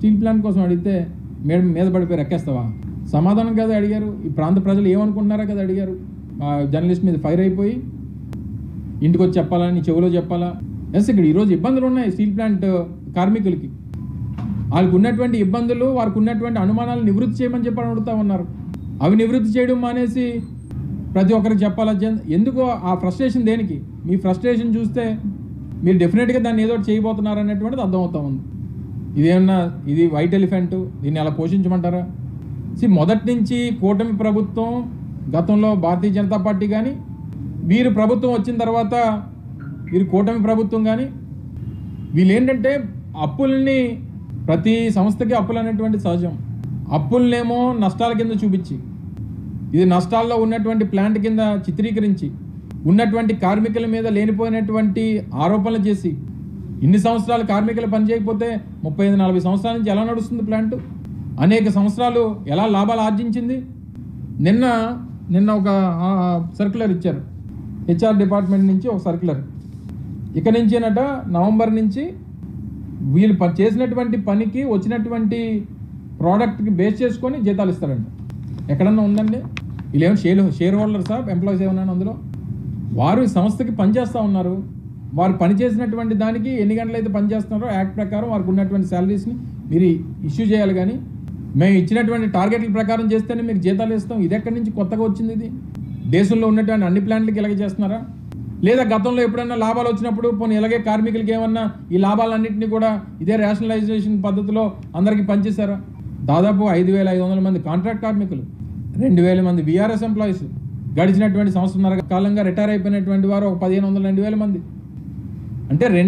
Steel plant కోసం అడిగితే madam మీద పడిపోయి రెక్కేస్తావా? సమాధానం కదా అడిగారు. ఈ ప్రాంత ప్రజలు ఏమనుకుంటున్నారా కదా అడిగారు. జర్నలిస్ట్ మీద ఫైర్ అయిపోయి ఇంటికి వచ్చి చెప్పాలా? నీ చెవిలో చెప్పాలా? ఎస్ ఇక్కడ ఈరోజు ఇబ్బందులు ఉన్నాయి స్టీల్ ప్లాంట్ కార్మికులకి. వాళ్ళకు ఉన్నటువంటి ఇబ్బందులు వారికి ఉన్నటువంటి అనుమానాలు నివృత్తి చేయమని చెప్పి అడుగుతా ఉన్నారు. అవి నివృత్తి చేయడం మానేసి ప్రతి ఒక్కరికి చెప్పాలా? ఎందుకో ఆ ఫ్రస్ట్రేషన్ దేనికి? మీ ఫ్రస్ట్రేషన్ చూస్తే మీరు డెఫినెట్గా దాన్ని ఏదో చేయబోతున్నారు అనేటువంటిది అర్థమవుతా ఉంది. ఇదేమన్నా ఇది వైట్ ఎలిఫెంట్? దీన్ని ఎలా పోషించమంటారా? సి మొదటి నుంచి కూటమి ప్రభుత్వం గతంలో భారతీయ జనతా పార్టీ కానీ వీరు ప్రభుత్వం వచ్చిన తర్వాత వీరు కూటమి ప్రభుత్వం కానీ వీళ్ళు ఏంటంటే అప్పుల్ని ప్రతి సంస్థకి అప్పులు అనేటువంటి సహజం. అప్పులనేమో నష్టాల కింద చూపించి ఇది నష్టాల్లో ఉన్నటువంటి ప్లాంట్ కింద చిత్రీకరించి ఉన్నటువంటి కార్మికుల మీద లేనిపోయినటువంటి ఆరోపణలు చేసి ఇన్ని సంవత్సరాలు కార్మికులు పనిచేయకపోతే ముప్పై ఐదు నలభై సంవత్సరాల నుంచి ఎలా నడుస్తుంది ప్లాంట్? అనేక సంవత్సరాలు ఎలా లాభాలు ఆర్జించింది? నిన్న నిన్న ఒక సర్క్యులర్ ఇచ్చారు. హెచ్ఆర్ డిపార్ట్మెంట్ నుంచి ఒక సర్క్యులర్. ఇక నుంచేనట నవంబర్ నుంచి వీళ్ళు ప- చేసినటువంటి పనికి వచ్చినటువంటి ప్రోడక్ట్కి బేస్ చేసుకొని జీతాలు ఇస్తారంట. ఎక్కడన్నా ఉందండి? వీళ్ళు ఏమైనా షేర్ షేర్ హోల్డర్సా ఎంప్లాయీస్ ఏమన్నా అందులో? వారు ఈ సంస్థకి పనిచేస్తూ ఉన్నారు. వారు పనిచేసినటువంటి దానికి ఎన్ని గంటలు అయితే పనిచేస్తున్నారో యాక్ట్ ప్రకారం వారికి ఉన్నటువంటి శాలరీస్ని మీరు ఇష్యూ చేయాలి కానీ మేము ఇచ్చినటువంటి టార్గెట్ల ప్రకారం చేస్తేనే మీకు జీతాలు ఇస్తాం. ఇది ఎక్కడి నుంచి కొత్తగా వచ్చింది ఇది? దేశంలో ఉన్నటువంటి అన్ని ప్లాంట్లకి ఇలాగే చేస్తున్నారా? లేదా గతంలో ఎప్పుడన్నా లాభాలు వచ్చినప్పుడు పోనీ ఇలాగే కార్మికులకి ఏమన్నా ఈ లాభాలన్నింటినీ కూడా ఇదే రేషనలైజేషన్ పద్ధతిలో అందరికీ పనిచేశారా? దాదాపు ఐదు వేల ఐదు వందల మంది కాంట్రాక్ట్ కార్మికులు రెండు వేల మంది వీఆర్ఎస్ ఎంప్లాయీస్ గడిచినటువంటి సంవత్సరం కాలంగా రిటైర్ అయిపోయినటువంటి వారు ఒక పదిహేను వందల రెండు వేల మంది. అంటే రెండు